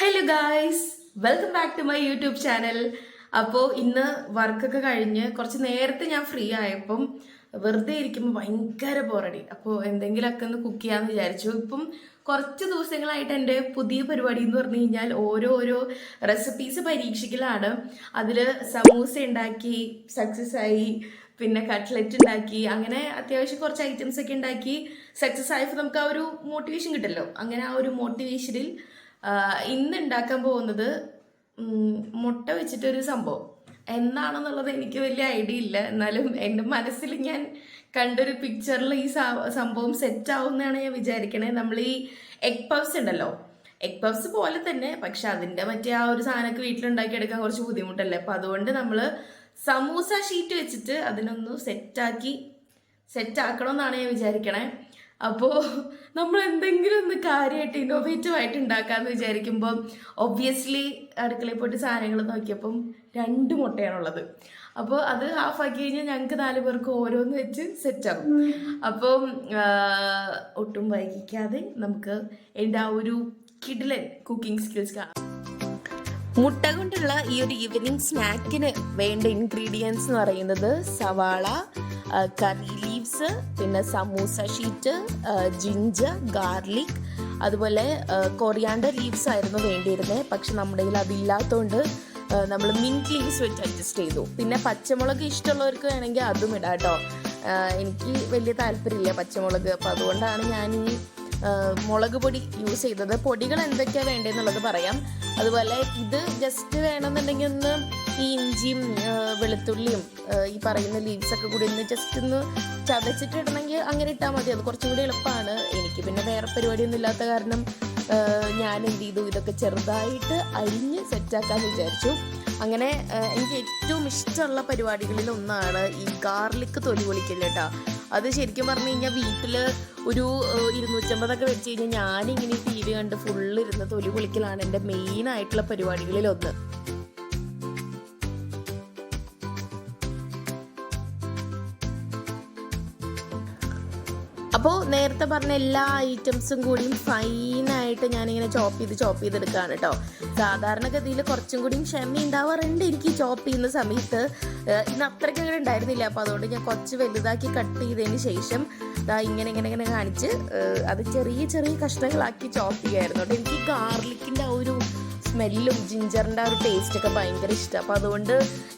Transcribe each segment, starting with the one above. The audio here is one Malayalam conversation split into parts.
Hello guys welcome back to my YouTube channel അപ്പോൾ ഇന്ന് വർക്കൊക്കെ കഴിഞ്ഞ് കുറച്ച് നേരത്തെ ഞാൻ ഫ്രീ ആയപ്പം വെറുതെ ഇരിക്കുമ്പോൾ ഭയങ്കര ബോറടി അപ്പോൾ എന്തെങ്കിലുമൊക്കെ ഒന്ന് കുക്ക് ചെയ്യാമെന്ന് വിചാരിച്ചു. ഇപ്പം കുറച്ച് ദിവസങ്ങളായിട്ട് എന്റെ പുതിയ പരിപാടി എന്ന് പറഞ്ഞു കഴിഞ്ഞാൽ ഓരോ റെസിപ്പീസ് പരീക്ഷിക്കലാണ്. അതിൽ സമൂസ ഉണ്ടാക്കി സക്സസ് ആയി പിന്നെ കട്ട്ലറ്റ് ഉണ്ടാക്കി അങ്ങനെ അത്യാവശ്യം കുറച്ച് ഐറ്റംസ് ഒക്കെ ഉണ്ടാക്കി സക്സസ് ആയപ്പോൾ നമുക്ക് ആ ഒരു മോട്ടിവേഷൻ കിട്ടല്ലോ. അങ്ങനെ ആ ഒരു മോട്ടിവേഷനിൽ ഇന്ന് ഉണ്ടാക്കാൻ പോകുന്നത് മുട്ട വെച്ചിട്ടൊരു സംഭവം. എന്താണെന്നുള്ളത് എനിക്ക് വലിയ ഐഡിയ ഇല്ല. എന്നാലും എന്റെ മനസ്സിൽ ഞാൻ കണ്ടൊരു പിക്ചറിൽ ഈ സംഭവം സെറ്റ് ആവുമെന്നാണ് ഞാൻ വിചാരിക്കണേ. നമ്മൾ ഈ എഗ് പഫ്സ് ഉണ്ടല്ലോ. എഗ് പഫ്സ് പോലെ തന്നെ പക്ഷെ അതിന്റെ മറ്റേ ആ ഒരു സാധനമൊക്കെ വീട്ടിലുണ്ടാക്കിയെടുക്കാൻ കുറച്ച് ബുദ്ധിമുട്ടല്ലേ? അപ്പം അതുകൊണ്ട് നമ്മൾ സമൂസ ഷീറ്റ് വെച്ചിട്ട് അതിനൊന്ന് സെറ്റാക്കി സെറ്റ് ആക്കണമെന്നാണ് ഞാൻ വിചാരിക്കണേ. അപ്പോൾ നമ്മൾ എന്തെങ്കിലും ഒന്ന് കാര്യമായിട്ട് ഇന്നോവേറ്റീവ് ആയിട്ട് ഉണ്ടാക്കാമെന്ന് വിചാരിക്കുമ്പോൾ ഒബ്വിയസ്ലി അടുക്കളയിൽ പോയിട്ട് സാധനങ്ങൾ നോക്കിയപ്പം രണ്ട് മുട്ടയാണുള്ളത്. അപ്പോൾ അത് ഹാഫ് ആക്കി കഴിഞ്ഞാൽ ഞങ്ങൾക്ക് നാല് പേർക്ക് ഓരോന്ന് വെച്ച് സെറ്റാകും അപ്പം ഒട്ടും വൈകിക്കാതെ നമുക്ക് എന്റെ ആ ഒരു കിഡിലൻ കുക്കിംഗ് സ്കിൽസ് കാണാം. മുട്ട കൊണ്ടുള്ള ഈ ഒരു ഈവനിങ് സ്നാക്കിന് വേണ്ട ഇൻഗ്രീഡിയൻസ് എന്ന് പറയുന്നത് സവാള കറി ലീവ്സ് പിന്നെ സമൂസ ഷീറ്റ് ജിഞ്ചർ ഗാർലിക് അതുപോലെ കൊറിയാണ്ടർ ലീവ്സ് ആയിരുന്നു വേണ്ടിയിരുന്നത്. പക്ഷെ നമ്മുടെ കയ്യിൽ അതില്ലാത്തതുകൊണ്ട് നമ്മൾ മിന്റ് ലീവ്സ് വെച്ച് അഡ്ജസ്റ്റ് ചെയ്തു. പിന്നെ പച്ചമുളക് ഇഷ്ടമുള്ളവർക്ക് വേണമെങ്കിൽ അതും ഇടാം കേട്ടോ. എനിക്ക് വലിയ താല്പര്യമില്ല പച്ചമുളക്. അപ്പോൾ അതുകൊണ്ടാണ് ഞാൻ ഈ മുളക് പൊടി യൂസ് ചെയ്തത്. പൊടികൾ എന്തൊക്കെയാണ് വേണ്ടതെന്നുള്ളത് പറയാം. അതുപോലെ ഇത് ജസ്റ്റ് വേണമെന്നുണ്ടെങ്കിൽ ഒന്ന് ഈ ഇഞ്ചിയും വെളുത്തുള്ളിയും ഈ പറയുന്ന ലീവ്സ് ഒക്കെ കൂടി ഒന്ന് ജസ്റ്റ് ഒന്ന് ചതച്ചിട്ട് ഇടണമെങ്കിൽ അങ്ങനെ ഇട്ടാൽ മതി. അത് കുറച്ചും കൂടി എളുപ്പമാണ്. എനിക്ക് പിന്നെ വേറെ പരിപാടിയൊന്നും ഇല്ലാത്ത കാരണം ഞാൻ എന്ത് ചെയ്തു? ഇതൊക്കെ ചെറുതായിട്ട് അരിഞ്ഞ് സെറ്റാക്കാൻ വിചാരിച്ചു. അങ്ങനെ എനിക്ക് ഏറ്റവും ഇഷ്ടമുള്ള പരിപാടികളിൽ ഒന്നാണ് ഈ ഗാർലിക് തൊലി പൊളിക്കൽ കേട്ടോ. അത് ശരിക്കും പറഞ്ഞു കഴിഞ്ഞാൽ വീട്ടിൽ ഒരു ഇരുന്നൂറ്റമ്പതൊക്കെ വെച്ച് കഴിഞ്ഞാൽ ഞാനിങ്ങനെ ടി വി കണ്ട് ഫുള്ള് ഇരുന്ന് തൊലി പൊളിക്കലാണ് എന്റെ മെയിൻ ആയിട്ടുള്ള പരിപാടികളിൽ ഒന്ന്. അപ്പോൾ നേരത്തെ പറഞ്ഞ എല്ലാ ഐറ്റംസും കൂടിയും ഫൈനായിട്ട് ഞാനിങ്ങനെ ചോപ്പ് ചെയ്ത് ചോപ്പ് ചെയ്തെടുക്കുകയാണ് കേട്ടോ സാധാരണഗതിയിൽ കുറച്ചും കൂടിയും ക്ഷമ ഉണ്ടാവാറുണ്ട് എനിക്ക് ചോപ്പ് ചെയ്യുന്ന സമയത്ത്. ഇന്ന് അത്രയ്ക്ക് അങ്ങനെ ഉണ്ടായിരുന്നില്ല. അപ്പോൾ അതുകൊണ്ട് ഞാൻ കുറച്ച് വലുതാക്കി കട്ട് ചെയ്തതിന് ശേഷം ഇങ്ങനെ ഇങ്ങനെ ഇങ്ങനെ കാണിച്ച് അത് ചെറിയ ചെറിയ കഷ്ണങ്ങളാക്കി ചോപ്പ് ചെയ്യായിരുന്നു കേട്ടോ എനിക്ക് ഗാർലിക്കിന്റെ ആ ഒരു സ്മെല്ലും ജിഞ്ചറിന്റെ ആ ഒരു ടേസ്റ്റൊക്കെ ഭയങ്കര ഇഷ്ടം. അപ്പോൾ അതുകൊണ്ട്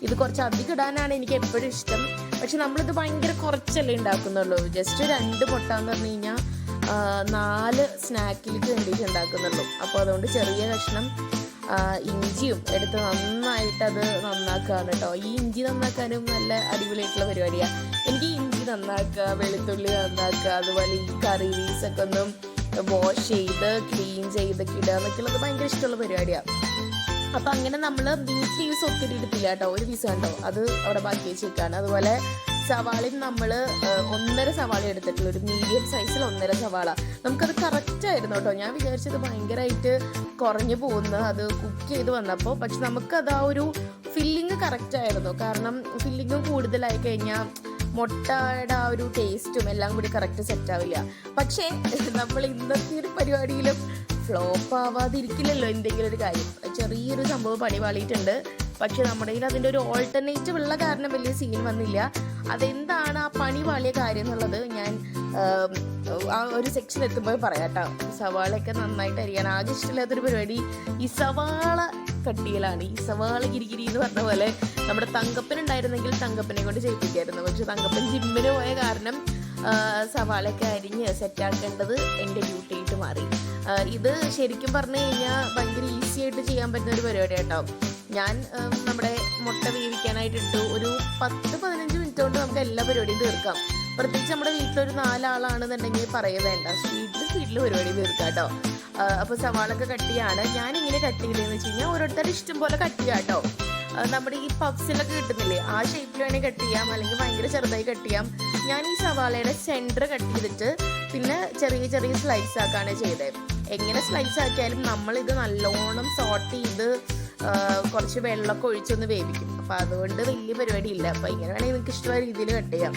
ഇത് കുറച്ച് അധികം ഇടാനാണ് എനിക്ക് എപ്പോഴും ഇഷ്ടം. പക്ഷെ നമ്മളിത് ഭയങ്കര കുറച്ചല്ലേ ഉണ്ടാക്കുന്നുള്ളൂ. ജസ്റ്റ് രണ്ട് മുട്ട എന്ന് പറഞ്ഞു കഴിഞ്ഞാൽ നാല് സ്നാക്കിലേക്ക് വേണ്ടിയിട്ട് ഉണ്ടാക്കുന്നുള്ളൂ. അപ്പോൾ അതുകൊണ്ട് ചെറിയ കഷ്ണം ഇഞ്ചിയും എടുത്ത് നന്നായിട്ട് അത് നന്നാക്കുകയാണ് കേട്ടോ. ഈ ഇഞ്ചി നന്നാക്കാനും നല്ല അടിപൊളിയായിട്ടുള്ള പരിപാടിയാണ് എനിക്ക് ഇഞ്ചി നന്നാക്കുക വെളുത്തുള്ളി നന്നാക്കുക അതുപോലെ ഈ കറി ലീവ്സ് ഒക്കെ ഒന്നും വാഷ് ചെയ്ത് ക്ലീൻ ചെയ്തൊക്കെ ഇടുക എന്നൊക്കെയുള്ളത് ഭയങ്കര ഇഷ്ടമുള്ള പരിപാടിയാണ് അപ്പം അങ്ങനെ നമ്മൾ ലീവ്സ് ഒത്തിരി എടുത്തില്ല കേട്ടോ. ഒരു പീസ് കണ്ടോ അത് അവിടെ ബാക്കി വെച്ചേക്കാണ്. അതുപോലെ സവാളയും നമ്മൾ ഒന്നര സവാള എടുത്തിട്ടുള്ള. ഒരു മീഡിയം സൈസിൽ ഒന്നര സവാള. നമുക്കത് കറക്റ്റ് ആയിരുന്നു കേട്ടോ. ഞാൻ വിചാരിച്ചത് ഭയങ്കരമായിട്ട് കുറഞ്ഞു പോകുന്നു അത് കുക്ക് ചെയ്ത് വന്നപ്പോൾ പക്ഷെ നമുക്കത് ആ ഒരു ഫില്ലിങ് കറക്റ്റ് ആയിരുന്നു. കാരണം ഫില്ലിങ് കൂടുതലായി കഴിഞ്ഞാൽ മുട്ടയുടെ ആ ഒരു ടേസ്റ്റും എല്ലാം കൂടി കറക്റ്റ് സെറ്റ് ആവില്ല. പക്ഷേ നമ്മൾ ഇന്നത്തെ ഒരു പരിപാടിയിലും ഫ്ലോപ്പ് ആവാതിരിക്കില്ലല്ലോ എന്തെങ്കിലും ഒരു കാര്യം ചെറിയൊരു സംഭവം പണി പാളിയിട്ടുണ്ട് പക്ഷെ നമ്മുടെ കയ്യിൽ അതിന്റെ ഒരു ഓൾട്ടർനേറ്റീവ് ഉള്ള കാരണം വലിയ സീൻ വന്നില്ല. അതെന്താണ് ആ പണി പാളിയ കാര്യം എന്നുള്ളത് ഞാൻ ആ ഒരു സെക്ഷൻ എത്തുമ്പോൾ പറയാം കേട്ടോ. സവാളയൊക്കെ നന്നായിട്ട് അറിയാൻ ആകെ ഇഷ്ടമില്ലാത്തൊരു പരിപാടി. ഈ സവാള കട്ടിയിലാണ്. ഈ സവാള ഗിരിഗിരി എന്ന് പറഞ്ഞ പോലെ നമ്മുടെ തങ്കപ്പൻ ഉണ്ടായിരുന്നെങ്കിൽ തങ്കപ്പനെ കൊണ്ട് ചെയ്യിപ്പിക്കായിരുന്നു. പക്ഷെ തങ്കപ്പൻ ജിമ്മിന് പോയ കാരണം സവാളയൊക്കെ അരിഞ്ഞ് സെറ്റാക്കേണ്ടത് എന്റെ ഡ്യൂട്ടി ആയിട്ട് മാറി. ഇത് ശരിക്കും പറഞ്ഞു കഴിഞ്ഞാൽ ഭയങ്കര ഈസി ആയിട്ട് ചെയ്യാൻ പറ്റുന്ന ഒരു പരിപാടി കേട്ടോ ഞാൻ നമ്മുടെ മുട്ട വേവിക്കാനായിട്ട് ഇട്ടു. ഒരു പത്ത് പതിനഞ്ച് മിനിറ്റ് കൊണ്ട് നമുക്ക് എല്ലാ പരിപാടിയും തീർക്കാം. പ്രത്യേകിച്ച് നമ്മുടെ വീട്ടിലൊരു നാലാളാണെന്നുണ്ടെങ്കിൽ പറയുക വേണ്ട. സ്പീഡിൽ സ്പീഡിൽ പരിപാടി തീർക്കാം കേട്ടോ അപ്പോൾ സവാളൊക്കെ കട്ട് ചെയ്യാണ്. ഞാൻ ഇങ്ങനെ കട്ട് ചെയ്തതെന്ന് വെച്ച് കഴിഞ്ഞാൽ ഓരോരുത്തരുടെ ഇഷ്ടം പോലെ കട്ട് ചെയ്യാം കേട്ടോ നമ്മുടെ ഈ പഫ്സിലൊക്കെ കിട്ടുന്നില്ലേ? ആ ഷേപ്പിൽ വേണമെങ്കിൽ കട്ട് ചെയ്യാം. അല്ലെങ്കിൽ ഭയങ്കര ചെറുതായി കട്ട് ചെയ്യാം. ഞാൻ ഈ സവാളയുടെ സെന്റർ കട്ട് ചെയ്തിട്ട് പിന്നെ ചെറിയ ചെറിയ സ്ലൈസ് ആക്കാണ് ചെയ്തത് എങ്ങനെ സ്ലൈസ് ആക്കിയാലും നമ്മളിത് നല്ലോണം സോട്ട് ചെയ്ത് കുറച്ച് വെള്ളമൊക്കെ ഒഴിച്ചൊന്ന് വേവിക്കും. അപ്പോൾ അതുകൊണ്ട് വലിയ പരിപാടി ഇല്ല അപ്പോൾ ഇങ്ങനെ വേണമെങ്കിൽ നിങ്ങൾക്ക് ഇഷ്ടമായ രീതിയിൽ കട്ട് ചെയ്യാം.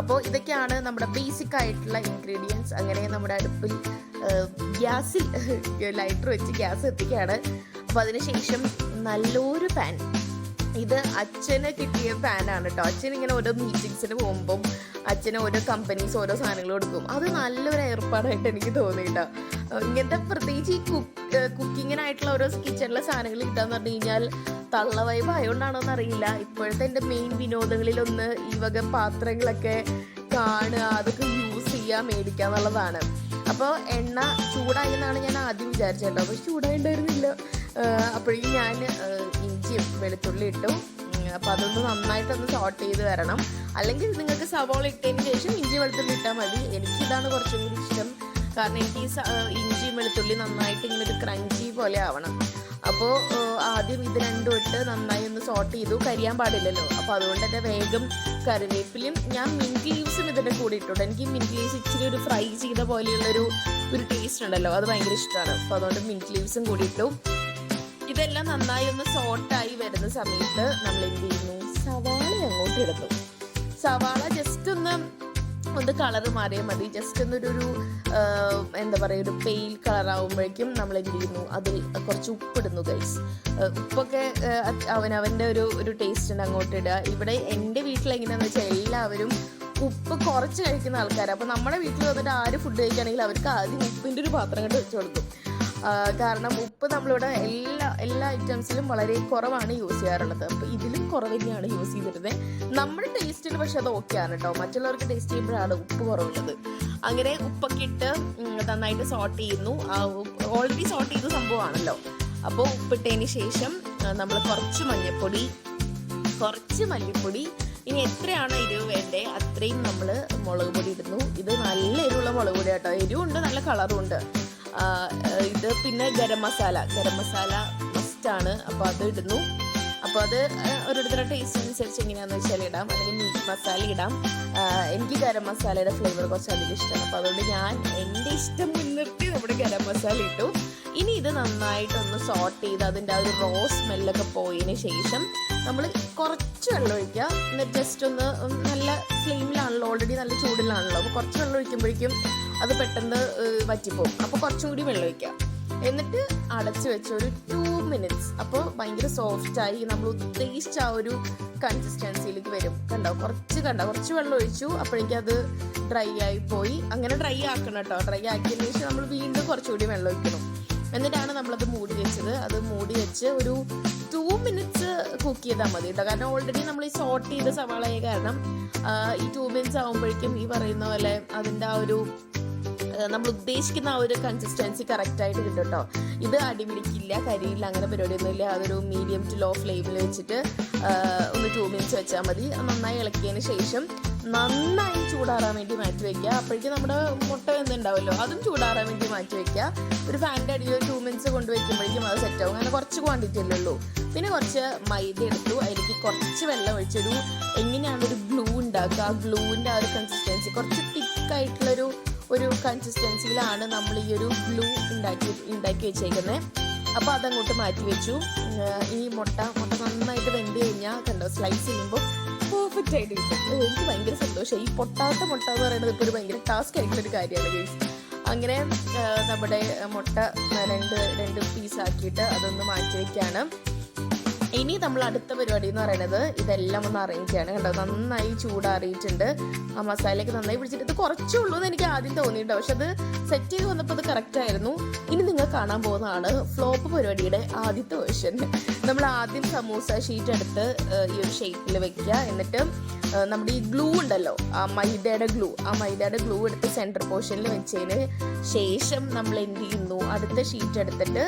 അപ്പോൾ ഇതൊക്കെയാണ് നമ്മുടെ ബേസിക് ആയിട്ടുള്ള ഇൻഗ്രീഡിയൻസ് അങ്ങനെ നമ്മുടെ അടുപ്പിൽ ഗ്യാസിൽ ലൈറ്റർ വെച്ച് ഗ്യാസ് എത്തിക്കുകയാണ് അപ്പോൾ അതിനുശേഷം നല്ലൊരു ഫാൻ ഇത് അച്ഛന് കിട്ടിയ പാനാണ് കേട്ടോ അച്ഛൻ ഇങ്ങനെ ഓരോ മീറ്റിങ്സിന് പോകുമ്പം അച്ഛന് ഓരോ കമ്പനീസ് ഓരോ സാധനങ്ങൾ കൊടുക്കും. അത് നല്ലൊരു ഏർപ്പാടായിട്ട് എനിക്ക് തോന്നി ഇങ്ങനത്തെ പ്രത്യേകിച്ച് ഈ കുക്ക് കുക്കിങ്ങിനായിട്ടുള്ള ഓരോ കിച്ചണിലെ സാധനങ്ങൾ കിട്ടാന്ന് പറഞ്ഞു കഴിഞ്ഞാൽ തള്ള വൈബ് ആയതുകൊണ്ടാണോ എന്നറിയില്ല. ഇപ്പോഴത്തെ എന്റെ മെയിൻ വിനോദങ്ങളിലൊന്ന് ഈ വക പാത്രങ്ങളൊക്കെ കാണുക അതൊക്കെ യൂസ് ചെയ്യുക മേടിക്കുക എന്നുള്ളതാണ് അപ്പോൾ എണ്ണ ചൂടായി എന്നാണ് ഞാൻ ആദ്യം വിചാരിച്ചത് കേട്ടോ അപ്പോൾ ചൂടായിട്ടുണ്ടായിരുന്നില്ല അപ്പോഴേക്കും ഞാൻ ഇഞ്ചിയും വെളുത്തുള്ളി ഇട്ടു. അപ്പോൾ അതൊന്ന് നന്നായിട്ടൊന്ന് സോട്ട് ചെയ്ത് വരണം. അല്ലെങ്കിൽ നിങ്ങൾക്ക് സവോള ഇട്ടതിന് ശേഷം ഇഞ്ചി വെളുത്തുള്ളി ഇട്ടാൽ മതി. എനിക്കിതാണ് കുറച്ചും കൂടി ഇഷ്ടം. കാരണം എനിക്ക് ഇഞ്ചിയും വെളുത്തുള്ളി നന്നായിട്ട് ഇങ്ങനെ ഒരു ക്രഞ്ചി പോലെ ആവണം. അപ്പോൾ ആദ്യം ഇത് രണ്ടും ഇട്ട് നന്നായി ഒന്ന് സോട്ട് ചെയ്തു. കരിയാൻ പാടില്ലല്ലോ. അപ്പോൾ അതുകൊണ്ട് തന്നെ വേഗം കറിവേപ്പിലും ഞാൻ മിന്റ് ലീവ്സും ഇതിന്റെ കൂടെ ഇട്ടുണ്ട് എനിക്ക് മിന്റ് ലീവ്സ് ഇച്ചിരി ഒരു ഫ്രൈ ചെയ്ത പോലെയുള്ളൊരു ഒരു ടേസ്റ്റ് ഉണ്ടല്ലോ. അത് ഭയങ്കര ഇഷ്ടമാണ്. അപ്പോൾ അതുകൊണ്ട് മിന്റ് ലീവ്സും കൂടി ഇട്ടു. ഇതെല്ലാം നന്നായി ഒന്ന് സോട്ടായി വരുന്ന സമയത്ത് നമ്മൾ എന്ത് ചെയ്യുന്നു? സവാള അങ്ങോട്ട് ഇടുന്നു. സവാള ജസ്റ്റ് ഒന്ന് ഒന്ന് കളർ മാറിയാൽ മതി. ജസ്റ്റ് ഒന്നൊരു ഒരു എന്താ പറയുക ഒരു പെയിൽ കളർ ആകുമ്പോഴേക്കും നമ്മൾ എന്ത് ചെയ്യുന്നു? അതിൽ കുറച്ച് ഉപ്പിടുന്നു ഗൈസ് ഉപ്പൊക്കെ അവനവന്റെ ഒരു ഒരു ടേസ്റ്റിന് അങ്ങോട്ട് ഇടുക. ഇവിടെ എന്റെ വീട്ടിൽ എങ്ങനെയാണെന്ന് വെച്ചാൽ എല്ലാവരും ഉപ്പ് കുറച്ച് കഴിക്കുന്ന ആൾക്കാരാണ് അപ്പോൾ നമ്മുടെ വീട്ടിൽ വന്നിട്ട് ആര് ഫുഡ് കഴിക്കുകയാണെങ്കിൽ അവർക്ക് ആദ്യം ഉപ്പിന്റെ ഒരു പാത്രം കണ്ട് വെച്ച് കൊടുക്കും. കാരണം ഉപ്പ് നമ്മളിവിടെ എല്ലാ എല്ലാ ഐറ്റംസിലും വളരെ കുറവാണ് യൂസ് ചെയ്യാറുള്ളത്. അപ്പോൾ ഇതിലും കുറവ് തന്നെയാണ് യൂസ് ചെയ്തിരുന്നത് നമ്മുടെ ടേസ്റ്റിന് പക്ഷെ അത് ഓക്കെയാണ് കേട്ടോ മറ്റുള്ളവർക്ക് ടേസ്റ്റ് ചെയ്യുമ്പോഴാണ് ഉപ്പ് കുറവുള്ളത്. അങ്ങനെ ഉപ്പൊക്കെ ഇട്ട് നന്നായിട്ട് സോട്ട് ചെയ്യുന്നു. ഓൾറെഡി സോട്ട് ചെയ്ത സംഭവമാണല്ലോ. അപ്പോൾ ഉപ്പിട്ടതിന് ശേഷം നമ്മൾ കുറച്ച് മഞ്ഞൾപ്പൊടി കുറച്ച് മല്ലിപ്പൊടി ഇനി എത്രയാണോ എരിവ് വേണ്ടേ അത്രയും നമ്മൾ മുളക് പൊടി ഇടുന്നു. ഇത് നല്ല എരിവുള്ള മുളക് പൊടി കേട്ടോ എരിവുണ്ട് നല്ല കളറും ഉണ്ട്. ഇത് പിന്നെ ഗരം മസാല. ഗരം മസാല മസ്റ്റാണ് അപ്പോൾ അത് ഇടുന്നു. അപ്പോൾ അത് ഓരോരുത്തരുടെ ടേസ്റ്റ് അനുസരിച്ച് എങ്ങനെയാണെന്ന് വെച്ചാൽ ഇടാം. അല്ലെങ്കിൽ മീറ്റ് മസാല ഇടാം. എനിക്ക് ഗരം മസാലയുടെ ഫ്ലേവർ കുറച്ച് അധികം ഇഷ്ടമാണ്. അപ്പോൾ അതുകൊണ്ട് ഞാൻ എന്റെ ഇഷ്ടം മുൻനിർത്തി നമ്മുടെ ഗരം മസാല ഇട്ടു. ഇനി ഇത് നന്നായിട്ടൊന്ന് സോട്ട് ചെയ്ത് അതിന്റെ ആ ഒരു റോ സ്മെല്ലൊക്കെ പോയതിന് ശേഷം നമ്മൾ കുറച്ച് വെള്ളം ഒഴിക്കുക. എന്നിട്ട് ജസ്റ്റ് ഒന്ന് നല്ല ഫ്ലെയിമിലാണല്ലോ ഓൾറെഡി നല്ല ചൂടിലാണല്ലോ. അപ്പോൾ കുറച്ച് വെള്ളം ഒഴിക്കുമ്പോഴേക്കും അത് പെട്ടെന്ന് വറ്റിപ്പോകും അപ്പോൾ കുറച്ചും കൂടി വെള്ളം ഒഴിക്കാം. എന്നിട്ട് അടച്ചു വെച്ച് ഒരു ടു മിനിറ്റ്സ് അപ്പോൾ ഭയങ്കര സോഫ്റ്റായി നമ്മൾ ഉദ്ദേശിച്ച ആ ഒരു കൺസിസ്റ്റൻസിയിലേക്ക് വരും. കണ്ടോ? കുറച്ച് കണ്ടോ? കുറച്ച് വെള്ളം ഒഴിച്ചു. അപ്പോഴേക്കും അത് ഡ്രൈ ആയി പോയി. അങ്ങനെ ഡ്രൈ ആക്കണം കേട്ടോ. ഡ്രൈ ആക്കിയതിന് ശേഷം നമ്മൾ വീണ്ടും കുറച്ചുകൂടി വെള്ളം ഒഴിക്കണം. എന്നിട്ടാണ് നമ്മളത് മൂടി വെച്ചത്. അത് മൂടി വെച്ച് ഒരു ടു മിനിറ്റ്സ് കുക്ക് ചെയ്താൽ മതി കേട്ടോ. കാരണം ഓൾറെഡി നമ്മൾ ഈ സോട്ട് ചെയ്ത സവാളയായ കാരണം ഈ ടു മിനിറ്റ്സ് ആകുമ്പോഴേക്കും ഈ പറയുന്ന പോലെ അതിന്റെ ആ ഒരു നമ്മൾ ഉദ്ദേശിക്കുന്ന ആ ഒരു കൺസിസ്റ്റൻസി കറക്റ്റായിട്ട് കിട്ടും കേട്ടോ ഇത് അടിപിടിക്കില്ല കരിയില്ല അങ്ങനെ പരിപാടിയൊന്നുമില്ല. അതൊരു മീഡിയം ടു ലോ ഫ്ലെയിമിൽ വെച്ചിട്ട് ഒന്ന് ടു മിനിറ്റ്സ് വെച്ചാൽ മതി. നന്നായി ഇളക്കിയതിന് ശേഷം നന്നായി ചൂടാറാൻ വേണ്ടി മാറ്റി വെക്കുക. അപ്പോഴേക്കും നമ്മുടെ മുട്ട വെന്തുണ്ടാവുമല്ലോ അതും ചൂടാറാൻ വേണ്ടി മാറ്റി വെക്കുക. ഒരു ഫാനിന്റെ അടിയിൽ ഒരു ടു മിനിറ്റ്സ് കൊണ്ട് വയ്ക്കുമ്പോഴേക്കും അത് സെറ്റ് ആവും. അങ്ങനെ കുറച്ച് ക്വാണ്ടിറ്റി അല്ലേ ഉള്ളൂ. പിന്നെ കുറച്ച് മൈദ എടുത്തു. അതിലേക്ക് കുറച്ച് വെള്ളം ഒഴിച്ചൊരു എങ്ങനെയാണ് ഒരു ഗ്ലൂ ഉണ്ടാക്കുക? ആ ഗ്ലൂവിന്റെ ആ ഒരു കൺസിസ്റ്റൻസി കുറച്ച് തിക്കായിട്ടുള്ളൊരു ഒരു കൺസിസ്റ്റൻസിയിലാണ് നമ്മൾ ഈ ഒരു ഗ്ലൂ ഉണ്ടാക്കി ഉണ്ടാക്കി വെച്ചേക്കുന്നത് അപ്പോൾ അതങ്ങോട്ട് മാറ്റി വെച്ചു. ഈ മുട്ട മുട്ട നന്നായിട്ട് വെന്ത് കഴിഞ്ഞാൽ കണ്ടോ സ്ലൈസ് ചെയ്യുമ്പോൾ പെർഫെക്റ്റ് ആയിട്ട് കിട്ടും എനിക്ക് ഭയങ്കര സന്തോഷം. ഈ പൊട്ടാത്ത മുട്ട എന്ന് പറയുന്നത് ഇപ്പോൾ ഒരു ഭയങ്കര ടാസ്ക് ആയിട്ടുള്ളൊരു കാര്യമാണ് ഗൈസ് അങ്ങനെ നമ്മുടെ മുട്ട രണ്ട് രണ്ട് പീസാക്കിയിട്ട് അതൊന്ന് മാറ്റി വയ്ക്കുകയാണ് ഇനി നമ്മൾ അടുത്ത പരിപാടി എന്ന് പറയുന്നത് ഇതെല്ലാം ഒന്ന് അറേഞ്ച് ചെയ്യാണ്. കണ്ടോ? നന്നായി ചൂടാറിയിട്ടുണ്ട്. ആ മസാലയൊക്കെ നന്നായി പിടിച്ചിട്ട് ഇത് കുറച്ചേ ഉള്ളൂ എന്ന് എനിക്ക് ആദ്യം തോന്നിയിട്ടോ പക്ഷെ അത് സെറ്റ് ചെയ്ത് വന്നപ്പോൾ അത് കറക്റ്റ് ആയിരുന്നു. ഇനി നിങ്ങൾ കാണാൻ പോകുന്നതാണ് ഫ്ലോപ്പ് പരിപാടിയുടെ ആദ്യത്തെ വേർഷൻ നമ്മൾ ആദ്യം സമൂസ ഷീറ്റ് എടുത്ത് ഈ ഒരു ഷേപ്പിൽ വെക്കുക. എന്നിട്ട് നമ്മുടെ ഈ ഗ്ലൂ ഉണ്ടല്ലോ ആ മൈദയുടെ ഗ്ലൂ ആ മൈദയുടെ ഗ്ലൂ എടുത്ത് സെന്റർ പോർഷനിൽ വെച്ചതിന് ശേഷം നമ്മൾ എന്ത് ചെയ്യുന്നു? അടുത്ത ഷീറ്റ് എടുത്തിട്ട്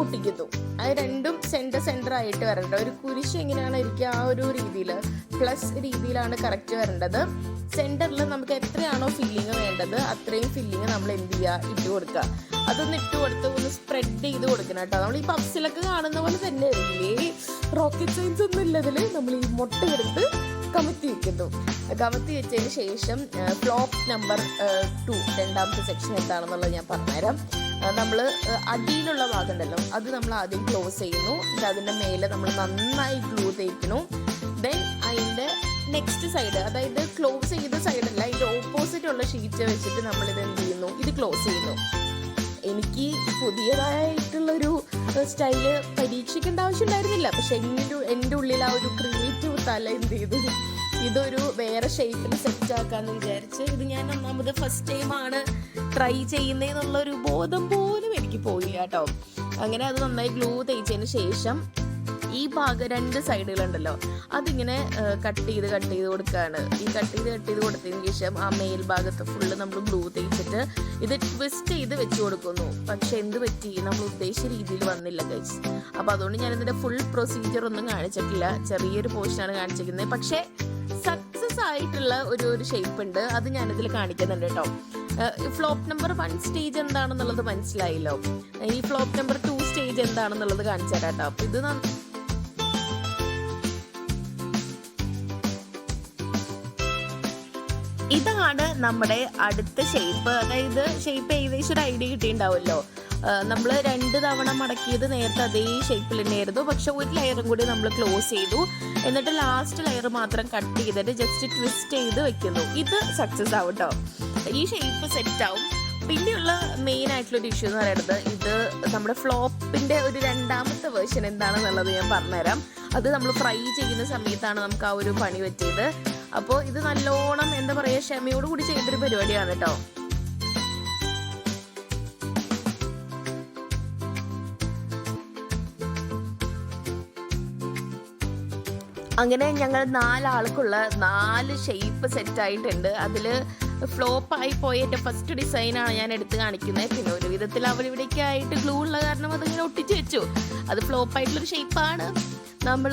ഒട്ടിക്കുന്നു. അത് രണ്ടും സെന്റർ സെന്റർ ആയിട്ട് വരേണ്ട. ഒരു കുരിശ് എങ്ങനെയാണ് ഇരിക്കുക ആ ഒരു രീതിയിൽ പ്ലസ് രീതിയിലാണ് കറക്റ്റ് വരേണ്ടത്. സെന്ററിൽ നമുക്ക് എത്രയാണോ ഫില്ലിങ് വേണ്ടത് അത്രയും ഫില്ലിങ് നമ്മൾ എന്ത് ചെയ്യുക? ഇട്ട് കൊടുക്കുക. അതൊന്ന് ഇട്ട് കൊടുത്ത് ഒന്ന് സ്പ്രെഡ് ചെയ്ത് കൊടുക്കണം കേട്ടോ. നമ്മൾ ഈ പപ്സിലൊക്കെ കാണുന്ന പോലെ തന്നെ ഇല്ലേ റോക്കറ്റ് സയൻസ് ഒന്നും ഇല്ലതിൽ നമ്മൾ ഈ മുട്ട എടുത്ത് കമത്തി വെക്കുന്നു. കമത്തി വെച്ചതിന് ശേഷം ഫ്ലോപ്പ് നമ്പർ ടു രണ്ടാമത്തെ സെക്ഷൻ എന്താണെന്നുള്ളത് ഞാൻ പറഞ്ഞുതരാം. നമ്മൾ അടിയിലുള്ള ഭാഗം ഉണ്ടല്ലോ അത് നമ്മൾ ആദ്യം ക്ലോസ് ചെയ്യുന്നു. എന്നിട്ട് അതിന്റെ മേലെ നമ്മൾ നന്നായി ഗ്ലൂ തേക്കുന്നു. ദെൻ അതിന്റെ നെക്സ്റ്റ് സൈഡ് അതായത് ക്ലോസ് ചെയ്ത സൈഡല്ല അതിന്റെ ഓപ്പോസിറ്റ് ഉള്ള ഷീറ്റ് വെച്ചിട്ട് നമ്മൾ ഇത് എന്ത് ചെയ്യുന്നു? ഇത് ക്ലോസ് ചെയ്യുന്നു. എനിക്ക് പുതിയതായിട്ടുള്ളൊരു സ്റ്റൈൽ പരീക്ഷിക്കേണ്ട ആവശ്യമുണ്ടായിരുന്നില്ല. പക്ഷെ എന്റെ എന്റെ ഉള്ളിൽ ആ ഒരു ക്രിയേറ്റീവ് തല എന്ത് ചെയ്തു? ഇതൊരു വേറെ ഷേപ്പിൽ സെറ്റ് ആക്കാന്ന് വിചാരിച്ച് ഇത് ഞാൻ ഒന്നാമത് ഫസ്റ്റ് ടൈമാണ് ട്രൈ ചെയ്യുന്നതെന്നുള്ളൊരു ബോധം പോലും എനിക്ക് പോയില്ല കേട്ടോ അങ്ങനെ അത് നന്നായി ഗ്ലൂ തേച്ചതിന് ശേഷം ഈ ഭാഗം രണ്ട് സൈഡുകളുണ്ടല്ലോ. അതിങ്ങനെ കട്ട് ചെയ്ത് കട്ട് ചെയ്ത് കൊടുക്കുകയാണ് ഈ കട്ട് ചെയ്ത് കട്ട് ചെയ്ത് കൊടുത്തതിന് ശേഷം ആ മെയിൽ മേൽഭാഗത്ത് ഫുള്ള് നമ്മൾ ഗ്ലൂ തേച്ചിട്ട് ഇത് ട്വിസ്റ്റ് ചെയ്ത് വെച്ച് കൊടുക്കുന്നു. പക്ഷെ എന്ത് പറ്റി? നമ്മൾ ഉദ്ദേശിച്ച രീതിയിൽ വന്നില്ല ഗൈസ് അപ്പോൾ അതുകൊണ്ട് ഞാൻ ഇതിന്റെ ഫുൾ പ്രൊസീജിയർ ഒന്നും കാണിച്ചിട്ടില്ല. ചെറിയൊരു പോർഷനാണ് കാണിച്ചിരിക്കുന്നത്. പക്ഷേ സക്സസ് ആയിട്ടുള്ള ഒരു ഒരു ഷേപ്പ് ഉണ്ട്. അത് ഞാനിതിൽ കാണിക്കുന്നുണ്ട് കേട്ടോ. ഫ്ലോപ്പ് നമ്പർ വൺ സ്റ്റേജ് എന്താണെന്നുള്ളത് മനസ്സിലായല്ലോ. ഈ ഫ്ലോപ്പ് നമ്പർ ടു സ്റ്റേജ് എന്താണെന്നുള്ളത് കാണിച്ചു തരാം കേട്ടോ. അപ്പോൾ ഇത് ഇതാണ് നമ്മുടെ അടുത്ത ഷേപ്പ് അതായത് ഷേപ്പ് ഏകദേശം ഒരു ഐഡിയ കിട്ടിയിട്ടുണ്ടാവുമല്ലോ. നമ്മൾ രണ്ട് തവണ മടക്കിയത് നേരത്തെ അതേ ഷേപ്പിൽ തന്നെയായിരുന്നു. പക്ഷെ ഒരു ലെയറും കൂടി നമ്മൾ ക്ലോസ് ചെയ്തു. എന്നിട്ട് ലാസ്റ്റ് ലെയർ മാത്രം കട്ട് ചെയ്തിട്ട് ജസ്റ്റ് ട്വിസ്റ്റ് ചെയ്ത് വെക്കുന്നു. ഇത് സക്സസ് ആവും കേട്ടോ ഈ ഷേപ്പ് സെറ്റ് ആവും. പിന്നെയുള്ള മെയിൻ ആയിട്ടുള്ള ഒരു ഇഷ്യൂ എന്ന് പറയുന്നത് ഇത് നമ്മുടെ ഫ്ലോപ്പിന്റെ ഒരു രണ്ടാമത്തെ വേർഷൻ എന്താണെന്നുള്ളത് ഞാൻ പറഞ്ഞുതരാം. അത് നമ്മൾ ഫ്രൈ ചെയ്യുന്ന സമയത്താണ് നമുക്ക് ആ ഒരു പണി പറ്റിയത്. അപ്പോൾ ഇത് നല്ലോണം എന്താ പറയുക ക്ഷമയോട് കൂടി ചെയ്തൊരു പരിപാടിയാണ് കേട്ടോ അങ്ങനെ ഞങ്ങൾ നാലാൾക്കുള്ള നാല് ഷേപ്പ് സെറ്റായിട്ടുണ്ട് അതിൽ ഫ്ലോപ്പായി പോയ എന്റെ ഫസ്റ്റ് ഡിസൈനാണ് ഞാൻ എടുത്ത് കാണിക്കുന്നത്. പിന്നെ ഒരു വിധത്തിൽ അവരിവിടേക്കായിട്ട് ഗ്ലൂ ഉള്ള കാരണം അതിങ്ങനെ ഒട്ടിച്ച് വെച്ചു. അത് ഫ്ലോപ്പായിട്ടുള്ളൊരു ഷേപ്പാണ് നമ്മൾ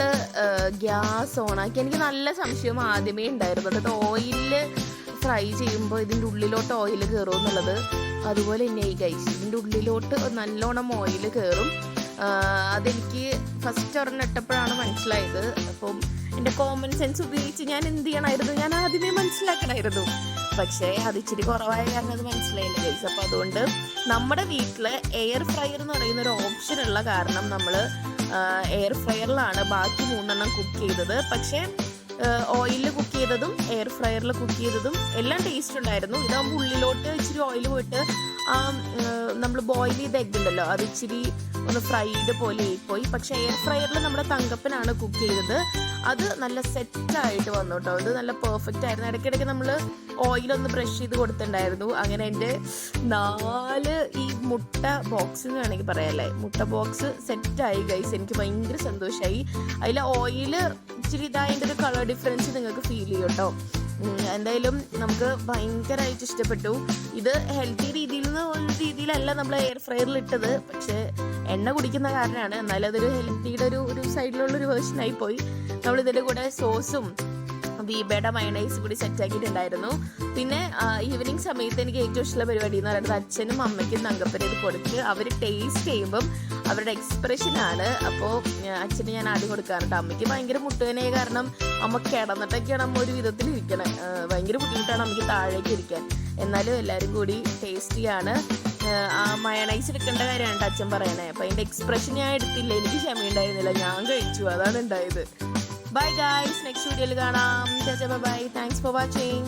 ഗ്യാസ് ഓണാക്കി. എനിക്ക് നല്ല സംശയം ആദ്യമേ ഉണ്ടായിരുന്നു. അതായത് ഓയിലിൽ ഫ്രൈ ചെയ്യുമ്പോൾ ഇതിന്റെ ഉള്ളിലോട്ട് ഓയിൽ കയറും എന്നുള്ളത്. അതുപോലെ തന്നെ ഈ ഗൈസ് ഇതിന്റെ ഉള്ളിലോട്ട് നല്ലോണം ഓയിൽ കയറും അതെനിക്ക് ഫസ്റ്റ് ഒരെണ്ണം മനസ്സിലായത്. അപ്പം എന്റെ കോമൺ സെൻസ് ഉപയോഗിച്ച് ഞാൻ എന്ത് ചെയ്യണമായിരുന്നു ഞാൻ ആദ്യമേ മനസ്സിലാക്കണമായിരുന്നു പക്ഷേ അത് ഇച്ചിരി കുറവായ കാരണം അത് മനസ്സിലായില്ല ഗൈസ് അപ്പോൾ അതുകൊണ്ട് നമ്മുടെ വീട്ടിൽ എയർ ഫ്രയർ എന്ന് പറയുന്ന ഒരു ഓപ്ഷൻ ഉള്ള കാരണം നമ്മൾ എയർ ഫ്രയറിലാണ് ബാക്കി മൂന്നെണ്ണം കുക്ക് ചെയ്തത്. പക്ഷേ ഓയിലിൽ കുക്ക് ചെയ്തതും എയർ ഫ്രയറിൽ കുക്ക് ചെയ്തതും എല്ലാം ടേസ്റ്റ് ഉണ്ടായിരുന്നു. ഇതാകുമ്പോൾ ഉള്ളിലോട്ട് ഇച്ചിരി ഓയിൽ പോയിട്ട് ആ നമ്മൾ ബോയിൽ ചെയ്ത എഗ് ഉണ്ടല്ലോ അത് ഇച്ചിരി ഒന്ന് ഫ്രൈഡ് പോലെ ആയിപ്പോയി പക്ഷെ എയർ ഫ്രയറിൽ നമ്മുടെ തങ്കപ്പനാണ് കുക്ക് ചെയ്തത്. അത് നല്ല സെറ്റ് ആയിട്ട് വന്നു കേട്ടോ അത് നല്ല പെർഫെക്റ്റ് ആയിരുന്നു. ഇടയ്ക്കിടയ്ക്ക് നമ്മൾ ഓയിലൊന്ന് ബ്രഷ് ചെയ്ത് കൊടുത്തിട്ടുണ്ടായിരുന്നു. അങ്ങനെ എന്റെ നാല് ഈ മുട്ട ബോക്സ് എന്ന് വേണമെങ്കിൽ പറയാമല്ലേ മുട്ട ബോക്സ് സെറ്റായി ഗൈസ് എനിക്ക് ഭയങ്കര സന്തോഷമായി അതിൽ ഓയിൽ ഇച്ചിരി ഇതായതിന്റെ ഒരു കളർ ഡിഫറൻസ് നിങ്ങൾക്ക് ഫീൽ ചെയ്യും കേട്ടോ. എന്തായാലും നമുക്ക് ഭയങ്കരമായിട്ട് ഇഷ്ടപ്പെട്ടു. ഇത് ഹെൽത്തി രീതിയിൽ നിന്ന് ഒരു രീതിയിലല്ല നമ്മൾ എയർ ഫ്രയറിൽ ഇട്ടത്. പക്ഷേ എണ്ണ കുടിക്കുന്ന കാരണമാണ്. എന്നാലും അതൊരു ഹെൽത്തിയുടെ ഒരു ഒരു സൈഡിലുള്ളൊരു വേർഷനായി പോയി നമ്മൾ ഇതിന്റെ കൂടെ സോസും ബീബയുടെ മയണൈസ് കൂടി സെറ്റ് ആക്കിയിട്ടുണ്ടായിരുന്നു. പിന്നെ ഈവനിങ് സമയത്ത് എനിക്ക് ഏറ്റവും ഇഷ്ടമുള്ള പരിപാടി എന്ന് പറയുന്നത് അച്ഛനും അമ്മയ്ക്കും തങ്കപ്പനും ഇത് കൊടുത്ത് അവർ ടേസ്റ്റ് ചെയ്യുമ്പം അവരുടെ എക്സ്പ്രഷനാണ് അപ്പോൾ അച്ഛന് ഞാൻ ആദ്യം കൊടുക്കാറുണ്ട്. അമ്മയ്ക്ക് ഭയങ്കര മുട്ടുകനെ കാരണം അമ്മ കിടന്നിട്ടൊക്കെയാണ് അമ്മ ഒരു വിധത്തിൽ ഇരിക്കണേ. ഭയങ്കര ബുദ്ധിമുട്ടാണ് അമ്മയ്ക്ക് താഴേക്ക് ഇരിക്കാൻ. എന്നാലും എല്ലാവരും കൂടി ടേസ്റ്റിയാണ് ആ മയണൈസ് എടുക്കേണ്ട കാര്യമാണ് അച്ഛൻ പറയണേ. അപ്പം അതിന്റെ എക്സ്പ്രഷൻ ഞാൻ എടുത്തില്ല. എനിക്ക് ക്ഷമയുണ്ടായിരുന്നില്ല. ഞാൻ കഴിച്ചു. അതാണ് ഉണ്ടായത്. ബൈ ഗായ്സ് നെക്സ്റ്റ് വീഡിയോയിൽ കാണാം. Bye thanks for watching